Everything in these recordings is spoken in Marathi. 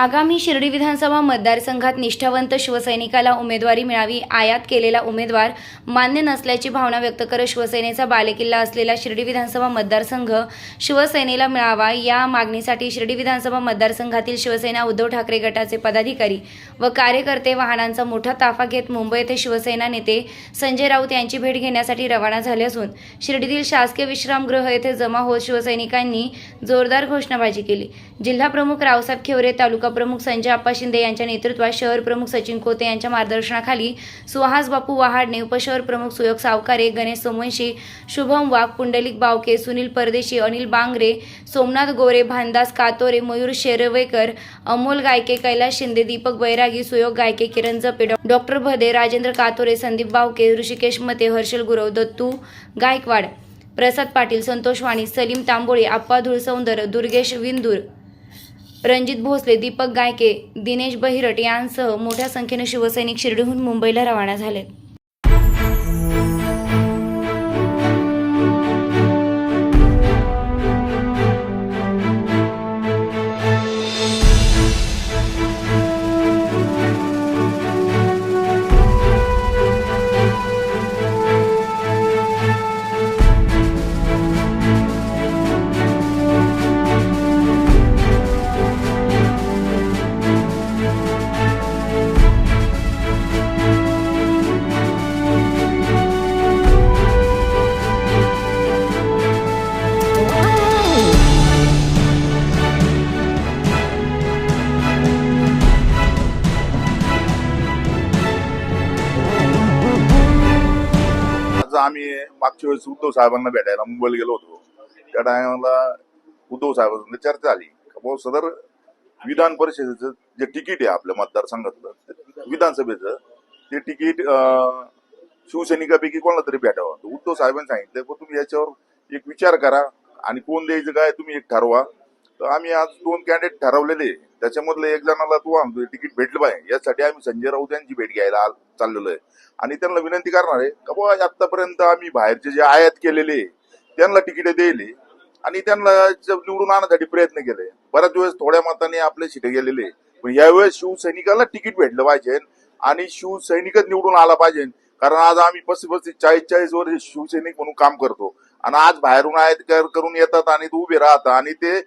आगामी शिर्डी विधानसभा मतदारसंघात निष्ठावंत शिवसैनिकाला उमेदवारी मिळावी आयात केलेला उमेदवार मान्य नसल्याची भावना व्यक्त करत शिवसेनेचा बालेकिल्ला असलेला शिर्डी विधानसभा मतदारसंघ शिवसेनेला मिळावा या मागणीसाठी शिर्डी विधानसभा मतदारसंघातील शिवसेना उद्धव ठाकरे गटाचे पदाधिकारी व कार्यकर्ते वाहनांचा मोठा ताफा घेत मुंबई येथे शिवसेना नेते संजय राऊत यांची भेट घेण्यासाठी रवाना झाले असून शिर्डीतील शासकीय विश्रामगृह येथे जमा होत शिवसैनिकांनी जोरदार घोषणाबाजी केली. जिल्हा प्रमुख रावसाहेब खेवरे तालुका प्रमुख संजय आप्पा शिंदे यांच्या नेतृत्वात शहर प्रमुख सचिन कोते यांच्या मार्गदर्शनाखाली सुहास बापू वहाडणे उपशहर प्रमुख सुयोग सावकारे गणेश सोमवंशी शुभम वाघ पुंडलिक बावके सुनील परदेशी अनिल बांगरे सोमनाथ गोरे भानदास कातोरे मयूर शेरवेकर अमोल गायके कैलास शिंदे दीपक बैरागी सुयोग गायके किरण जपे डॉ- डॉक्टर भदे राजेंद्र कातोरे संदीप बावके ऋषिकेश मते हर्षल गुरव दत्तू गायकवाड प्रसाद पाटील संतोष वाणी सलीम तांबोळे आप्पा धुळसौंदर दुर्गेश विंदूर रणजित भोसले दीपक गायके दिनेश बहिरट यांसह मोठ्या संख्येने शिवसैनिक शिर्डीहून मुंबईला रवाना झाले. आम्ही मागच्या वेळेस उद्धव साहेबांना भेटायला मुंबईला गेलो होतो. त्या टायमाला उद्धव साहेबांना चर्चा झाली. भाऊ सदर विधान परिषदेचं जे तिकीट आहे आपल्या मतदारसंघातलं विधानसभेचं ते तिकीट शिवसैनिकापैकी कोणाला तरी भेटावं तर उद्धव साहेबांनी सांगितलं पण तुम्ही याच्यावर एक विचार करा आणि कोण द्यायचं काय तुम्ही एक ठरवा. तर आम्ही आज दोन कॅन्डिडेट ठरवलेले त्याच्यामधलं एक जणाला तू आमचं तिकीट भेटलं पाहिजे यासाठी आम्ही संजय राऊत यांची भेट घ्यायला चाललेलो आहे. आणि त्यांना विनंती करणार आहे का आतापर्यंत आम्ही बाहेरचे जे आयात केलेले त्यांना तिकीट दिली आणि त्यांना निवडून आणण्यासाठी प्रयत्न केले. बऱ्याच वेळेस थोड्या मताने आपले शिटे गेलेले. पण यावेळेस शिवसैनिकाला तिकीट भेटलं पाहिजे आणि शिवसैनिकच निवडून आला पाहिजे. कारण आज आम्ही पस्तीस पस्तीस चाळीस चाळीस वर्ष शिवसैनिक म्हणून काम करतो. आणि आज बाहेरून आयात करून येतात आणि ते उभे राहतात आणि ते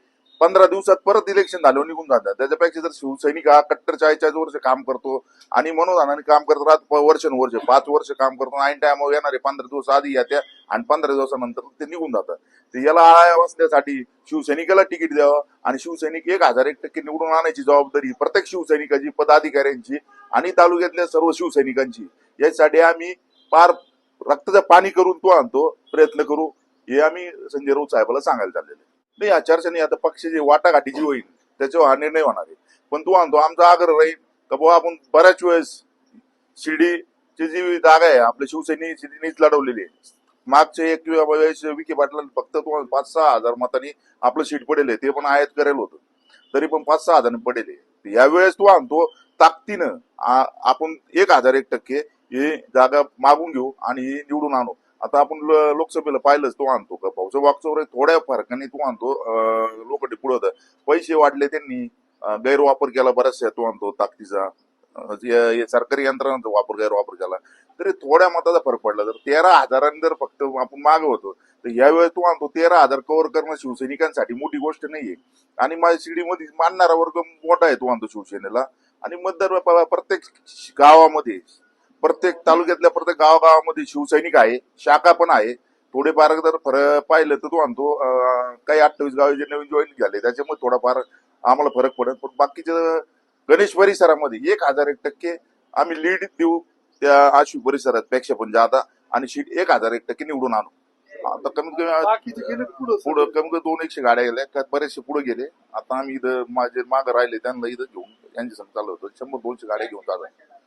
पंधरा दिवसात परत इलेक्शन झालं निघून जातात. त्याच्यापेक्षा जर शिवसैनिक हा कट्टर चाळीस चाळीस वर्ष काम करतो आणि म्हणून आणि काम करत राहत वर्षानुवर्ष पाच वर्ष काम करतो ऐन टायमावर येणारे पंधरा दिवस आधी येत्या आणि पंधरा दिवसानंतर ते निघून जातात. तर याला आळा बसण्यासाठी शिवसैनिकाला तिकीट द्यावं आणि शिवसैनिक एक हजार एक टक्के निवडून आणायची जबाबदारी प्रत्येक शिवसैनिकाची पदाधिकाऱ्यांची आणि तालुक्यातल्या सर्व शिवसैनिकांची. यासाठी आम्ही पार रक्ताचं पाणी करून तो आणतो प्रयत्न करू. हे आम्ही संजय राऊत साहेबाला सांगायला चाललेलं नाही या चर्चेने आता पक्षाची वाटाघाटी जी होईल. त्याच्यावर हा निर्णय होणार आहे. पण तू आणतो आमचा आग्रह राहील का बुवा आपण बऱ्याच वेळेस शिर्डीची जी जागा आहे आपल्या शिवसेने शिर्डीनेच लढवलेली आहे. मागचे एक वेळेस विखे पाटलांनी फक्त तुम्हाला पाच सहा हजार मतांनी आपलं सीट पडेल आहे. ते पण आयात करेल होतं. तरी पण पाच सहा हजार पडेल आहे. यावेळेस तू आणतो ताकदीनं आपण एक हजार एक टक्के ही जागा मागून घेऊ आणि हे निवडून आणू. आता आपण ल- लोकसभेला पाहिलंच तो आणतो का पाऊस वागचौर थोड्या फरकाने तो आणतो. लोक पुढं होतं. पैसे वाढले त्यांनी. गैरवापर केला बराचसा तो आणतो ताकदीचा. जे- सरकारी यंत्रणांचा वापर गैरवापर केला. तरी थोड्या मताचा फरक पडला तर तेरा हजारांनी जर फक्त आपण मागे होतो तर यावेळेस तो आणतो तेरा हजार कव्हर करणं शिवसैनिकांसाठी मोठी गोष्ट नाहीये. आणि माझ्या शिडीमध्ये मानणारा वर्ग मोठा आहे तो आणतो शिवसेनेला. आणि मतदार प्रत्येक गावामध्ये प्रत्येक तालुक्यातल्या प्रत्येक गावागावामध्ये शिवसैनिक आहे शाखा पण आहे. थोडेफार जर फरक पाहिलं तर तो आणतो काही अठ्ठावीस गाव जे नवीन जॉईन झाले त्याच्यामुळे थोडाफार आम्हाला फरक पडेल पण बाकीच्या गणेश परिसरामध्ये एक हजार एक टक्के आम्ही लीड देऊ त्या आशु परिसरात पेक्षा पण जादा आणि शीट एक हजार एक टक्के निवडून आणू. आता कमीत कमी पुढं कमी कमी दोन एकशे गाड्या गेल्या का बरेचसे पुढे गेले. आता आम्ही इथं माझे मागे राहिले त्यांना इथं घेऊन यांच्या संग चालू होतो. शंभर दोनशे गाड्या घेऊन चालू